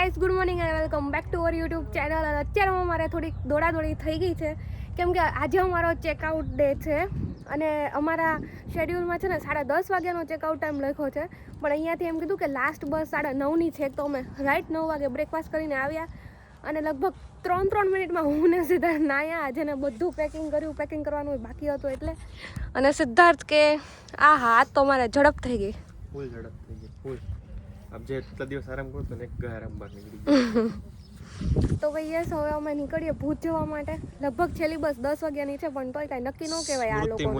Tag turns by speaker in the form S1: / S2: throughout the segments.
S1: Guys good morning and welcome back to our YouTube channel અને અત્યારે હું મારે થોડીક દોડાદોડી થઈ ગઈ છે. કેમ કે આજે અમારો ચેકઆઉટ ડે છે. અને અમારા શેડ્યુલમાં છે ને સાડા દસ વાગ્યાનો ચેકઆઉટ ટાઈમ લખ્યો છે. પણ અહીંયાથી એમ કીધું કે લાસ્ટ બસ સાડા નવની છે, તો અમે રાઈટ નવ વાગે બ્રેકફાસ્ટ કરીને આવ્યા. અને લગભગ ત્રણ ત્રણ મિનિટમાં હું ને સિદ્ધાર્થ નાયા. આજે ને બધું પેકિંગ કર્યું પેકિંગ કરવાનું બાકી હતું એટલે. અને સિદ્ધાર્થ કે આ હા તો અમારે ઝડપ થઈ ગઈ.
S2: ઝડપ થઈ ગઈ આપ જે એટલા દિવસ આરામ કરતો ને એક આરામ બહાર નીકળી
S1: તો ભાઈ યસ હવે અમે નીકળીએ ભૂત જોવા માટે. લગભગ છેલ્લી બસ દસ વાગ્યાની છે પણ તોય કાંઈ નક્કી ન કહેવાય આ
S2: લોકો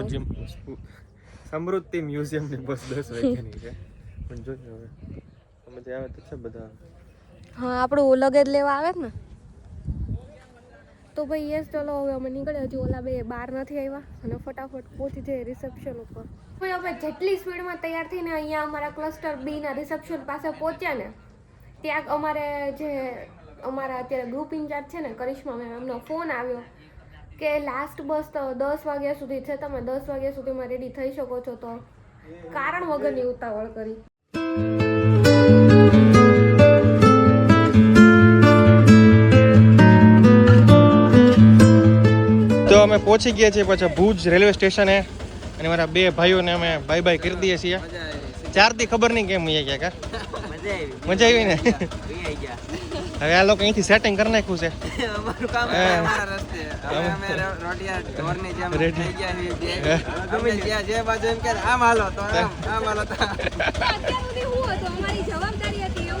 S2: સમૃદ્ધિ મ્યુઝિયમની બસ દસ વાગ્યાની છે. પણ જોજો હવે અમે જે આવે તો છે બધા.
S1: હા આપણું લગેજ લેવા આવે ને? તો ભાઈ યસ ચલો હવે અમે નીકળ્યા. હજી ઓલા બે બહાર નથી આવ્યા. અને ફટાફટ પહોંચી જઈએ રિસેપ્શન ઉપર. ભાઈ હવે જેટલી સ્પીડમાં તૈયાર થઈને અહીંયા અમારા ક્લસ્ટર બીના રિસેપ્શન પાસે પહોંચ્યા ને, ત્યાં અમારે જે અમારા અત્યારે ગ્રુપ ઇન્ચાર્જ છે ને, કરિશ્મા મેમ, એમનો ફોન આવ્યો કે લાસ્ટ બસ તો દસ વાગ્યા સુધી છે, તમે દસ વાગ્યા સુધીમાં રેડી થઈ શકો છો તો કારણ વગરની ઉતાવળ કરી.
S2: અમે પહોંચી ગયા છીએ પાછા ભુજ રેલવે સ્ટેશને. અને મારા બે ભાઈઓને અમે બાય બાય કરી દઈએ છીએ. ચાર દી ખબર નહીં કેમ અહીંયા ગયા કા મજા આવી. ને? હવે આ લોકો અહીંથી સેટિંગ કરી નાખ્યું છે.
S1: જવાબદારી હતી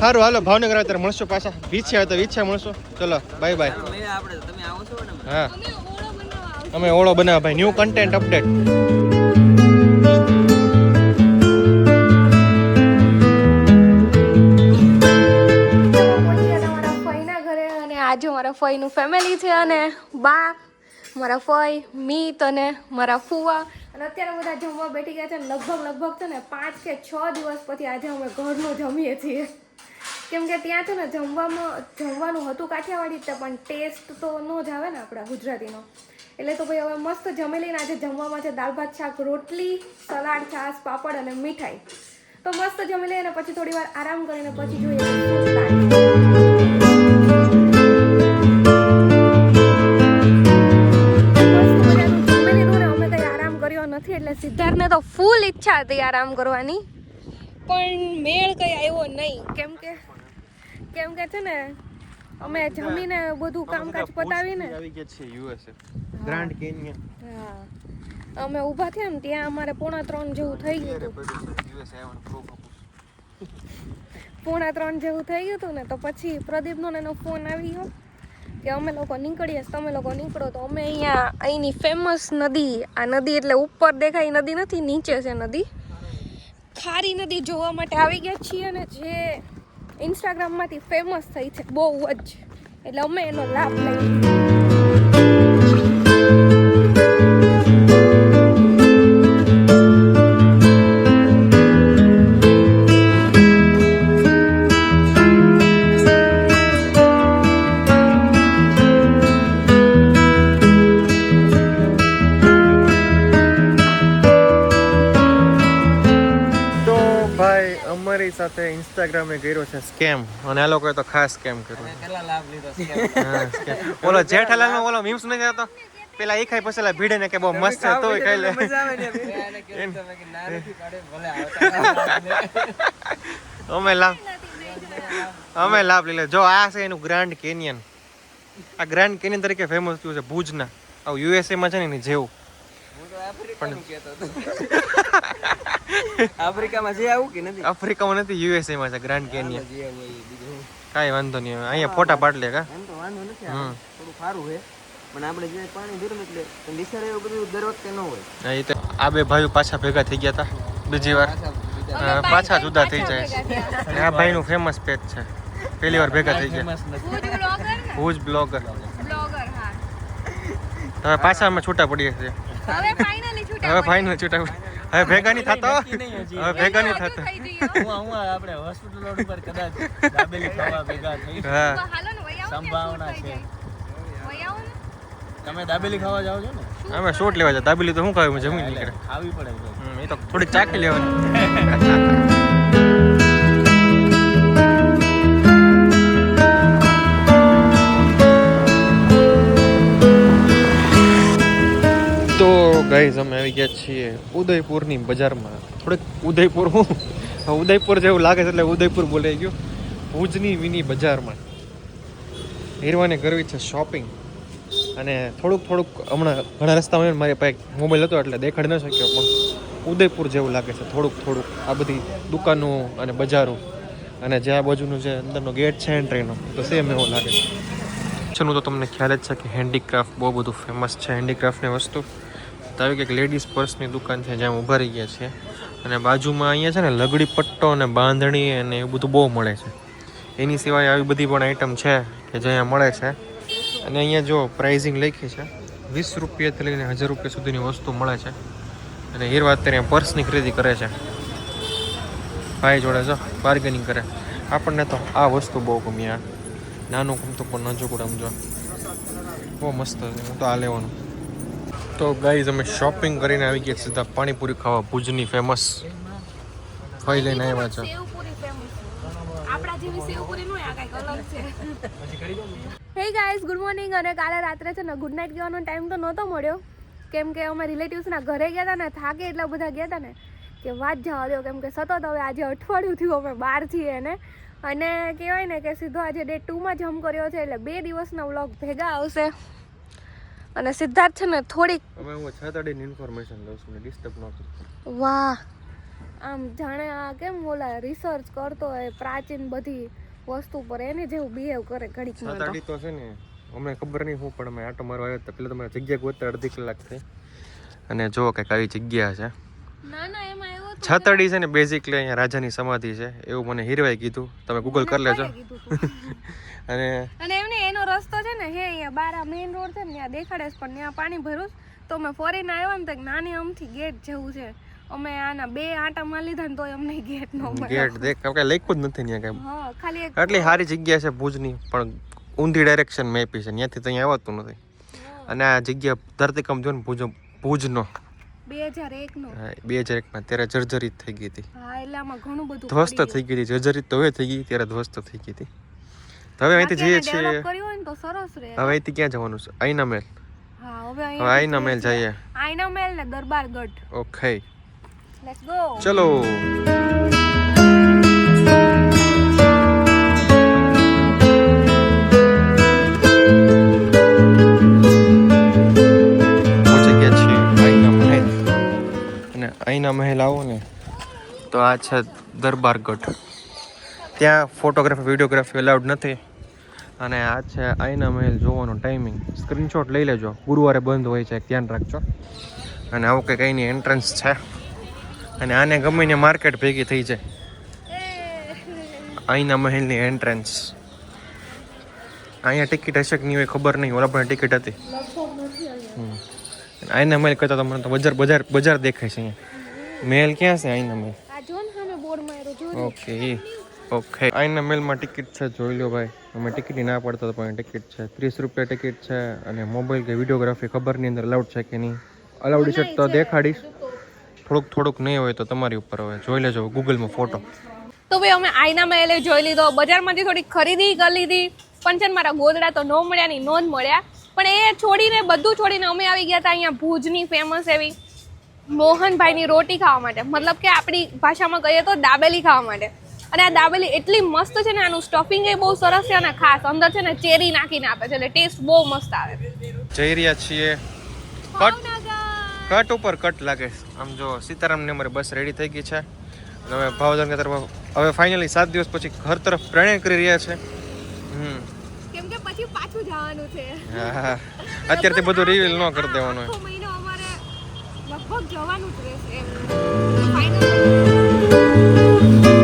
S2: સારું હાલો ભાવનગર આવે ત્યારે મળશો પાછા. વીછ્યા તો વીછ્યા મળશો. ચલો બાય બાય
S3: આપણે તમે આવો
S2: હા.
S1: અમે ઓળો બનાવવા આવશું.
S2: અમે ઓળો બનાવ્યા ભાઈ ન્યૂ કન્ટેન્ટ અપડેટ
S1: આજે મારા ફઈનું ફેમિલી છે અને બા મારા ફઈ મીત અને મારા ફુવા. અને અત્યારે બધા જમવા બેઠી ગયા છે. અને લગભગ લગભગ છે ને પાંચ કે છ દિવસ પછી આજે અમે ઘરનું જમીએ છીએ. કેમ કે ત્યાં છે ને જમવામાં જમવાનું હતું કાઠિયાવાડી જ પણ ટેસ્ટ તો ન જ આવે ને આપણા ગુજરાતીનો. એટલે તો ભાઈ હવે મસ્ત જમી લઈને આજે જમવામાં છે દાળ ભાત શાક રોટલી સલાડ છાશ પાપડ અને મીઠાઈ. તો મસ્ત જમી લઈએ અને પછી થોડી વાર આરામ કરીને પછી જોઈએ નથી એટલે સિદ્ધાર્થને તો ફૂલ ઈચ્છા હતી આરામ કરવાની. પણ મેળ કઈ આવ્યો નહીં. કેમ કે કેમ કે છે ને અમે જમીને બધું કામકાજ પતાવીને
S2: આવી ગયા છે યુએસએ ગ્રાન્ડ કેનિયન
S1: હા. અમે ઊભા થયા ને ત્યાં અમારે પોણા ત્રણ જેવું થઈ ગયું હતું. પોણા ત્રણ જેવું થઈ ગયું હતું ને તો પછી પ્રદીપનો ને એનો ફોન આવી ગયો કે અમે લોકો નીકળીએ તમે લોકો નીકળો તો અમે અહીંયા અહીંની ફેમસ નદી આ નદી એટલે ઉપર દેખાય નદી નથી નીચે છે નદી. ખારી નદી જોવા માટે આવી ગયા છીએ અને જે ઇન્સ્ટાગ્રામમાંથી ફેમસ થઈ છે. બહુ જ. એટલે અમે એનો લાભ લઈએ.
S2: સાથે ઇન્સ્ટાગ્રામે કર્યો છે સ્કેમ અને આ લોકોએ તો ખાસ સ્કેમ કર્યો
S3: કેટલા લાભ લીધો
S2: ઓલો જેઠાલાલ નો ઓલો મીમ્સ નથી આવતો પેલા એ ખાઈ પછી ભીડે ને કે બહુ મસ્ત છે તોય ખાઈ લે. અમે લાભ અમે લાભ લઈ લે. જો આ છે એનું ગ્રાન્ડ કેનિયન આ ગ્રાન્ડ કેનિયન તરીકે ફેમસ થયું છે ભુજના. આવું યુએસએમાં છે ને એની જેવું.
S3: હું તો આફ્રિકાનું કહેતો હતો આફ્રિકામાં જે આવું કે નથી?
S2: આફ્રિકામાં નથી યુએસએ માં છે ગ્રાન્ડ કેનિયન
S3: હું.
S2: કાંઈ વાંધો નહીં હવે અહીંયા ફોટા પાડ લે કા?
S3: એમ તો વાંધો નથી થોડું સારું છે. પણ આપણે જે પાણી ભર્યું એટલે તમે એવું બધું દર વખતે ન હોય.
S2: હા, એ તો આ બે ભાઈઓ પાછા ભેગા થઈ ગયા હતા બીજી વાર.
S3: પાછા
S2: જુદા થઈ જાય. અને આ ભાઈનું ફેમસ પેજ છે. પહેલી વાર ભેગા થઈ ગયા. Bhuj blogger
S1: blogger.
S2: હવે પાછા અમે છૂટા પડીએ છીએ.
S1: હવે ફાઇનલી છૂટા
S2: હવે ફાઇનલ છૂટા પડી- હવે ભેગા નહીં થતો? હવે ભેગા નહીં થતો?
S3: હું હું આપણે હોસ્પિટલ રોડ ઉપર કદાચ દાબેલી ખાવા ભેગા થઈ.
S2: હા.
S1: હાલો ને વૈયા
S3: સંભાવના છે.
S1: વૈયા
S3: તમે દાબેલી ખાવા જાઓ છો ને?
S2: અમે શોટ લેવા જાય દાબેલી તો શું ખાવી? જમી નીકળે.
S3: ખાવી પડે
S2: એ તો થોડી ચાખી લેવાની. ગાઈઝ અમે આવી ગયા છીએ ઉદયપુરની બજારમાં. થોડેક ઉદયપુર હું? ઉદયપુર જેવું લાગે છે એટલે ઉદયપુર બોલાઈ ગયું. ભુજની મિની બજારમાં. હીરવાને કરવી છે શોપિંગ અને થોડુંક થોડુંક હમણાં ઘણા રસ્તામાં મારી પાસે મોબાઈલ હતો એટલે દેખાડી ન શક્યો, પણ ઉદયપુર જેવું લાગે છે. થોડુંક થોડુંક આ બધી દુકાનો અને બજારો. અને જે આ બાજુનું જે અંદરનો ગેટ છે એન્ટ્રીનો તો સેમ એવો લાગે છે. પાછળનું તો તમને ખ્યાલ જ છે કે હેન્ડીક્રાફ્ટ બહુ બધું ફેમસ છે. હેન્ડીક્રાફ્ટની વસ્તુ. તો આવી કંઈક લેડીઝ પર્સની દુકાન છે જ્યાં ઊભા રહી ગયા છે. અને બાજુમાં અહીંયા છે ને લગડી પટ્ટો અને બાંધણી અને એવું બધું બહુ મળે છે. એની સિવાય આવી બધી પણ આઈટમ છે કે જે અહીંયા મળે છે. અને અહીંયા જો પ્રાઇઝિંગ લખી છે, વીસ રૂપિયાથી લઈને હજાર રૂપિયા સુધીની વસ્તુ મળે છે. અને હીરવા અત્યારે પર્સની ખરીદી કરે છે. ભાઈ જોડે જો બાર્ગેનિંગ કરે. આપણને તો આ વસ્તુ બહુ ગમી આ. નાનું ગમતું પણ ન જોકું આમ બહુ મસ્ત હું તો આ લેવાનું. તો ગાઈઝ અમે શોપિંગ કરીને આવી ગયા સીધા પાણીપુરી ખાવા ભુજની ફેમસ ફઈ લઈને આવ્યા છે.
S1: આપણા જેવી સેવપુરી નો આ કંઈક અલગ છે. હે ગાઈઝ ગુડ મોર્નિંગ અને કાલે રાત્રે છે ને ગુડ નાઇટ કહેવાનો ટાઈમ તો નહોતો મળ્યો. કેમ કે અમે રિલેટિવ્સના ઘરે ગયા હતા ને થાકે એટલા બધા ગયા હતા ને કે વાત જવા દો. કેમ કે સતત હવે આજે અઠવાડિયું થયું અમે બહાર છીએ ને. અને કહેવાય ને કે સીધો આજે ડે ટુમાં જમ કર્યો છે એટલે બે દિવસના વ્લોગ ભેગા આવશે. અને સિદ્ધાર્થ છે ને થોડીક
S2: હવે હું છાતાડીની ઇન્ફોર્મેશન લઉં છું ડિસ્ટર્બ ન કરું.
S1: વાહ. આમ જાણે આ કેમ ઓલા રિસર્ચ કરતો હોય પ્રાચીન બધી વસ્તુ પર એની જેવું બિહેવ કરે ઘડીકમાં તો.
S2: છાતાડી તો છે ને અમને ખબર નહીં હું પણ અમે આટો મારવા આવ્યો તો પેલા તમારે જગ્યા ગોતતા અડધી કલાક થઈ. અને જો કંઈક આવી જગ્યા છે.
S1: ના ના એમાં એવો તો
S2: છાતાડી છે ને બેઝિકલી અહીંયા રાજાની સમાધિ છે. એવું મને હીરવાએ કીધું. તમે ગૂગલ કરી લેજો? અને
S1: અને રસ્તો છે ને હે અહીંયા બાર મેઇન રોડ છે ને ત્યાં દેખાડે છે પણ ત્યાં પાણી ભરું તો અમે ફરીને આવ્યા ને તો નાની અમથી ગેટ જેવું છે. અમે આના બે આંટામાં લીધા ને તોય અમને ગેટ નો
S2: ગેટ દેખ કે લખ્યું જ નથી ત્યાં કાંઈ.
S1: હા ખાલી એક
S2: આટલી સારી જગ્યા છે ભુજની પણ ઊંધી ડાયરેક્શન મેં આપી છે ત્યાંથી તો અહીંયા આવતું નથી. અને આ જગ્યા ધરતીકંપ જો ને ભુજ ભુજનો.
S1: બે હજાર એક નો
S2: બે હજાર એકમાં ત્યારે જર્જરિત થઈ ગઈ હતી.
S1: હા એટલે આમાં ઘણું બધું
S2: ધ્વસ્ત થઈ ગઈ હતી જર્જરિત તો હવે થઈ ગઈ ત્યારે ધ્વસ્ત થઈ ગઈ હતી. હવે અહીંથી જઈએ છીએ
S1: ને તો સરસ રહે.
S2: હવે અહીંથી ક્યાં જવાનું છે? આઈના મહેલ
S1: હા હવે અહીંયા
S2: આઈના મહેલ જઈએ
S1: આઈના મહેલ ને દરબારગઢ
S2: ઓકે.
S1: લેટ્સ ગો
S2: ચલો. આઈના મહેલ. આવો ને તો આ છે દરબાર ગઢ. ત્યાં ફોટોગ્રાફી વિડીયોગ્રાફી અલાઉડ નથી. અને આ છે આઈના મહેલ જોવાનો ટાઈમિંગ સ્ક્રીનશોટ લઈ લેજો. ગુરુવારે બંધ હોય છે ધ્યાન રાખજો. અને આવું કંઈક અહીંની એન્ટ્રન્સ છે. અને આને ગમે ને માર્કેટ ભેગી થઈ જાય. અહીંના મહેલની એન્ટ્રન્સ અહીંયા ટિકિટ હશે કે નહીં હોય ખબર નહીં. ઓલા પણ ટિકિટ હતી. આઈના મહેલ કરતા તો મને તો બજાર બજાર બજાર દેખાય છે અહીંયા. મહેલ ક્યાં છે આઈના મહેલ. ઓકે ઓકે આઈના મેલમાં ટિકિટ છે જોઈ લો ભાઈ. અમે ટિકિટ ના પડતા તો પણ ટિકિટ છે. ત્રીસ રૂપિયા ટિકિટ છે અને મોબાઈલ કે વિડીયોગ્રાફી ખબરની અંદર અલાઉડ છે કે નહીં. અલાઉડ છે તો દેખાડીશ. થોડુંક થોડુંક નહીં હોય તો તમારી ઉપર હવે જોઈ લેજો ગૂગલમાં ફોટો
S1: તો ભાઈ અમે આઈના મહેલે જોઈ લીધો. બજારમાંથી થોડી ખરીદી કરી લીધી. પંચન મારા ગોદડા તો ન મળ્યા ની નોંધ મળ્યા. પણ એ છોડીને બધું છોડીને અમે આવી ગયા હતા અહીંયા ભુજની ફેમસ એવી મોહનભાઈની રોટી ખાવા માટે. મતલબ કે આપણી ભાષામાં કહીએ તો દાબેલી ખાવા માટે. અને આ દાબેલી એટલી મસ્ત છે ને આનું સ્ટફિંગ એ બહુ સરસ છે અને ખાસ. અંદર છે ને ચેરી નાખીને આપે છે એટલે ટેસ્ટ બહુ મસ્ત આવે.
S2: જઈ રહ્યા છીએ. કટ કટ ઉપર કટ લાગે. આમ જો સીતારામની અમારી બસ રેડી થઈ ગઈ છે. અને હવે ભાવનગર તરફ હવે ફાઇનલી સાત દિવસ પછી ઘર તરફ પ્રયાણ કરી રહ્યા છે. હમ.
S1: કેમ કે પછી પાછું જવાનું છે.
S2: હા. અત્યારથી બધું રિવીલ ન કરી દેવાનું.
S1: આખો મહિનો અમારે લગભગ જવાનું જ રહેશે એમ. ફાઇનલ